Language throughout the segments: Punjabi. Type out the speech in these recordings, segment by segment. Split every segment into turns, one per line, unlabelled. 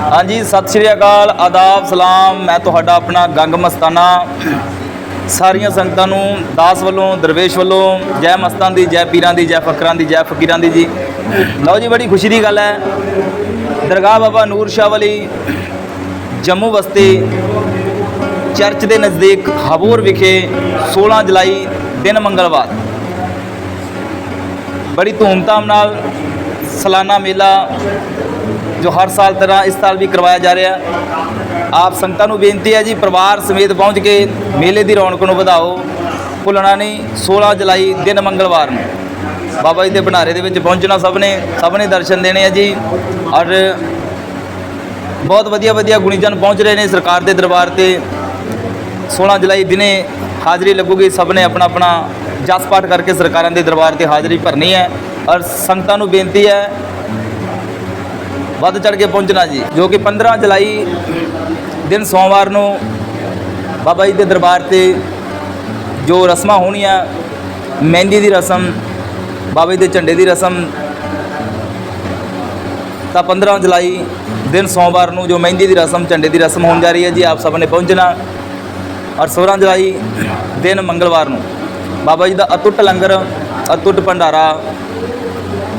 ਹਾਂਜੀ, ਸਤਿ ਸ਼੍ਰੀ ਅਕਾਲ, ਆਦਾਬ, ਸਲਾਮ। ਮੈਂ ਤੁਹਾਡਾ ਆਪਣਾ ਗੰਗ ਮਸਤਾਨਾ। ਸਾਰੀਆਂ ਸੰਗਤਾਂ ਨੂੰ, ਦਾਸ ਵੱਲੋਂ, ਦਰਵੇਸ਼ ਵੱਲੋਂ, ਜੈ ਮਸਤਾਂ ਦੀ, ਜੈ ਪੀਰਾਂ ਦੀ, ਜੈ ਫਕਰਾਂ ਦੀ, ਜੈ ਫਕੀਰਾਂ ਦੀ ਜੀ। ਲਓ ਜੀ, ਬੜੀ ਖੁਸ਼ੀ ਦੀ ਗੱਲ ਹੈ। ਦਰਗਾਹ ਬਾਬਾ ਨੂਰ ਸ਼ਾਹ ਵਾਲੀ ਜੰਮੂ ਬਸਤੀ ਚਰਚ ਦੇ ਨਜ਼ਦੀਕ ਹਬੂਰ ਵਿਖੇ 16 ਜੁਲਾਈ, ਦਿਨ ਮੰਗਲਵਾਰ। ਬੜੀ ਧੂਮਧਾਮ ਨਾਲ ਸਾਲਾਨਾ ਮੇਲਾ ਜੋ ਹਰ ਸਾਲ ਤਰ੍ਹਾਂ ਇਸ ਸਾਲ ਵੀ ਕਰਵਾਇਆ ਜਾ ਰਿਹਾ। ਆਪ ਸੰਗਤਾਂ ਨੂੰ ਬੇਨਤੀ ਹੈ ਜੀ, ਪਰਿਵਾਰ ਸਮੇਤ ਪਹੁੰਚ ਕੇ ਮੇਲੇ ਦੀ ਰੌਣਕ ਨੂੰ ਵਧਾਓ। ਭੁੱਲਣਾ ਨਹੀਂ 16 ਜੁਲਾਈ ਦਿਨ ਮੰਗਲਵਾਰ ਨੂੰ। ਬਾਬਾ ਜੀ ਦੇ ਭੰਡਾਰੇ ਦੇ ਵਿੱਚ ਪਹੁੰਚਣਾ ਸਭ ਨੇ ਸਭ ਨੇ ਦਰਸ਼ਨ ਦੇਣੇ ਆ ਜੀ। ਔਰ ਬਹੁਤ ਵਧੀਆ ਵਧੀਆ ਗੁਣੀਜਨ ਪਹੁੰਚ ਰਹੇ ਨੇ ਸਰਕਾਰ ਦੇ ਦਰਬਾਰ ਤੇ। 16 ਜੁਲਾਈ ਦਿਨੇ ਹਾਜ਼ਰੀ ਲੱਗੂਗੀ, ਸਭ ਨੇ ਆਪਣਾ ਆਪਣਾ ਜਸ ਪਾਠ ਕਰਕੇ ਸਰਕਾਰਾਂ ਦੇ ਦਰਬਾਰ ਤੇ ਹਾਜ਼ਰੀ ਭਰਨੀ ਹੈ। ਔਰ ਸੰਗਤਾਂ ਨੂੰ ਬੇਨਤੀ ਹੈ ਵੱਧ ਚੜ ਕੇ ਪਹੁੰਚਣਾ ਜੀ, ਜੋ ਕਿ 15 ਜੁਲਾਈ ਦਿਨ ਸੋਮਵਾਰ ਨੂੰ ਬਾਬਾ ਜੀ ਦੇ ਦਰਬਾਰ ਤੇ ਜੋ ਰਸਮਾਂ ਹੋਣੀਆਂ, ਮਹਿੰਦੀ ਦੀ ਰਸਮ, ਬਾਬਾ ਜੀ ਦੇ ਝੰਡੇ ਦੀ ਰਸਮ, ਤਾਂ 15 ਜੁਲਾਈ ਦਿਨ ਸੋਮਵਾਰ ਨੂੰ ਜੋ ਮਹਿੰਦੀ ਦੀ ਰਸਮ, ਝੰਡੇ ਦੀ ਰਸਮ ਹੋਣ ਜਾ ਰਹੀ ਹੈ ਜੀ, ਆਪ ਸਭ ਨੇ ਪਹੁੰਚਣਾ ਔਰ 16 ਜੁਲਾਈ ਦਿਨ ਮੰਗਲਵਾਰ ਨੂੰ ਬਾਬਾ ਜੀ ਦਾ ਅਤੁੱਟ ਲੰਗਰ, ਅਤੁੱਟ ਭੰਡਾਰਾ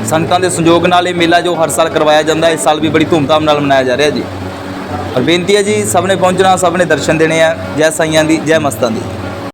ਸੰਗਤਾਂ ਦੇ ਸੰਯੋਗ ਨਾਲ ਇਹ ਮੇਲਾ ਜੋ ਹਰ ਸਾਲ ਕਰਵਾਇਆ ਜਾਂਦਾ, ਇਸ ਸਾਲ ਵੀ ਬੜੀ ਧੂਮਧਾਮ ਨਾਲ ਮਨਾਇਆ ਜਾ ਰਿਹਾ ਜੀ। ਔਰ ਬੇਨਤੀ ਹੈ ਜੀ, ਸਭ ਨੇ ਪਹੁੰਚਣਾ, ਸਭ ਨੇ ਦਰਸ਼ਨ ਦੇਣੇ ਆ, ਜੈ ਸਾਈਆਂ ਦੀ, ਜੈ ਮਸਤਾਂ ਦੀ।